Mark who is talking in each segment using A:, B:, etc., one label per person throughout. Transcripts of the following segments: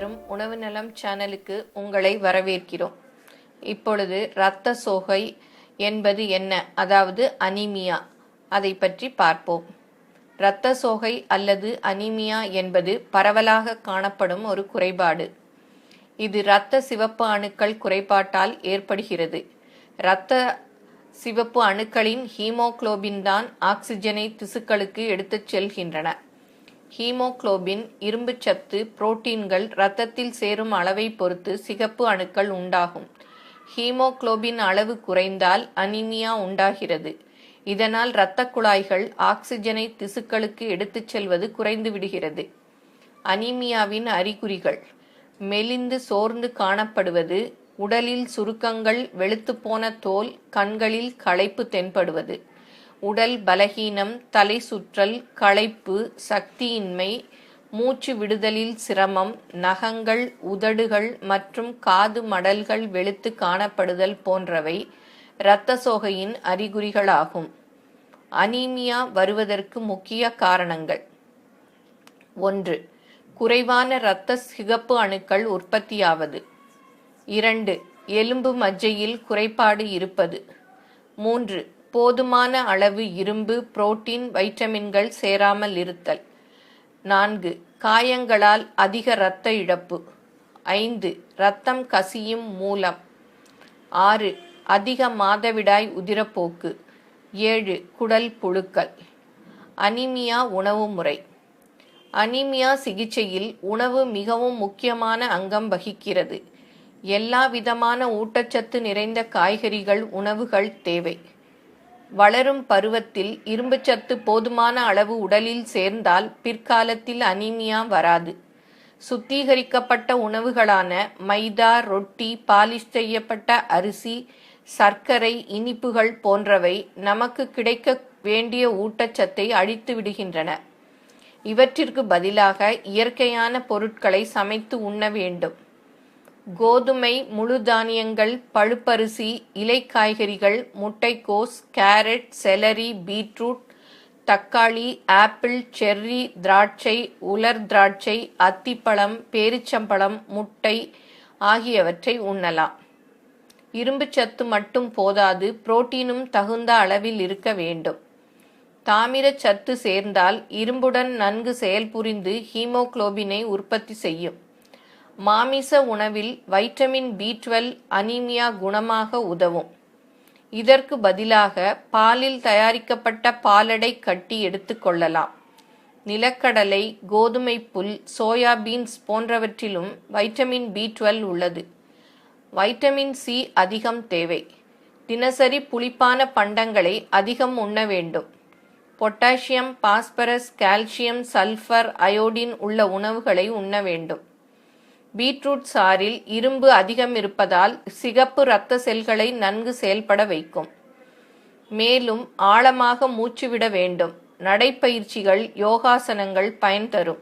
A: தரும் உணவு நலம் சேனலுக்கு உங்களை வரவேற்கிறோம். இப்பொழுது இரத்த சோகை என்பது என்ன? அதாவது அனீமியா. அதை பற்றி பார்ப்போம். இரத்த சோகை அல்லது அனீமியா என்பது பரவலாக காணப்படும் ஒரு குறைபாடு. இது இரத்த சிவப்பு அணுக்கள் குறைபாட்டால் ஏற்படுகிறது. இரத்த சிவப்பு அணுக்களின் ஹீமோகுளோபின் தான் ஆக்சிஜனை திசுக்களுக்கு எடுத்துச் செல்கின்றன. ஹீமோகுளோபின் இரும்புச்சத்து புரோட்டீன்கள் இரத்தத்தில் சேரும் அளவை பொறுத்து சிகப்பு அணுக்கள் உண்டாகும். ஹீமோகுளோபின் அளவு குறைந்தால் அனீமியா உண்டாகிறது. இதனால் இரத்த குழாய்கள் ஆக்சிஜனை திசுக்களுக்கு எடுத்துச் செல்வது குறைந்து விடுகிறது. அனீமியாவின் அறிகுறிகள். மெலிந்து சோர்ந்து காணப்படுவது உடலில் சுருக்கங்கள் வெளுத்துப்போன தோல் கண்களில் களைப்பு தென்படுவது. உடல் பலகீனம் தலை சுற்றல் களைப்பு சக்தியின்மை மூச்சு விடுதலில் சிரமம் நகங்கள் உதடுகள் மற்றும் காது மடல்கள் வெளுத்து காணப்படுதல் போன்றவை இரத்த சோகையின் அறிகுறிகளாகும். அனீமியா வருவதற்கு முக்கிய காரணங்கள். ஒன்று குறைவான இரத்த சிகப்பு அணுக்கள் உற்பத்தியாவது. இரண்டு எலும்பு மஜ்ஜையில் குறைபாடு இருப்பது. மூன்று போதுமான அளவு இரும்பு புரோட்டீன் வைட்டமின்கள் சேராமல் இருத்தல். நான்கு காயங்களால் அதிக இரத்த இழப்பு. ஐந்து இரத்தம் கசியும் மூலம். ஆறு அதிக மாதவிடாய் உதிரப்போக்கு. ஏழு குடல் புழுக்கள். அனிமியா உணவு முறை. அனிமியா சிகிச்சையில் உணவு மிகவும் முக்கியமான அங்கம் வகிக்கிறது. எல்லா விதமான ஊட்டச்சத்து நிறைந்த காய்கறிகள் உணவுகள் தேவை. வளரும் பருவத்தில் இரும்புச்சத்து போதுமான அளவு உடலில் சேர்ந்தால் பிற்காலத்தில் அனீமியா வராது. சுத்திகரிக்கப்பட்ட உணவுகளான மைதா ரொட்டி பாலிஷ் செய்யப்பட்ட அரிசி சர்க்கரை இனிப்புகள் போன்றவை நமக்கு கிடைக்க வேண்டிய ஊட்டச்சத்தை அழித்து விடுகின்றன. இவற்றிற்கு பதிலாக இயற்கையான பொருட்களை சமைத்து உண்ண வேண்டும். கோதுமை முழு தானியங்கள் பழுப்பரிசி இலை காய்கறிகள் முட்டைக்கோஸ் கேரட் செலரி பீட்ரூட் தக்காளி ஆப்பிள் செர்ரி திராட்சை உலர் திராட்சை அத்திப்பழம் பேரிச்சம்பழம் முட்டை ஆகியவற்றை உண்ணலாம். இரும்புச்சத்து மட்டும் போதாது புரோட்டீனும் தகுந்த அளவில் இருக்க வேண்டும். தாமிரச் சத்து சேர்ந்தால் இரும்புடன் நன்கு செயல்புரிந்து ஹீமோகுளோபினை உற்பத்தி செய்யும். மாமிச உணவில் வைட்டமின் பி டுவெல் அனீமியா குணமாக உதவும். இதற்கு பதிலாக பாலில் தயாரிக்கப்பட்ட பாலடை கட்டி எடுத்துக்கொள்ளலாம் நிலக்கடலை கோதுமை புல் சோயாபீன்ஸ் போன்றவற்றிலும் வைட்டமின் பி டுவெல் உள்ளது. வைட்டமின் சி அதிகம் தேவை. தினசரி புளிப்பான பண்டங்களை அதிகம் உண்ண வேண்டும். Potassium phosphorus calcium sulphur iodine உள்ள உணவுகளை உண்ண வேண்டும். பீட்ரூட் சாறில் இரும்பு அதிகம் இருப்பதால் சிகப்பு இரத்த செல்களை நன்கு செயல்பட வைக்கும். மேலும் ஆழமாக மூச்சுவிட வேண்டும். நடைப்பயிற்சிகள் யோகாசனங்கள் பயன் தரும்.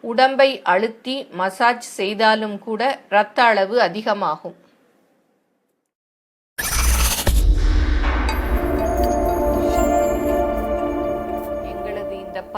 A: உடம்பை அழுத்தி மசாஜ் செய்தாலும் கூட இரத்த அளவு அதிகமாகும்.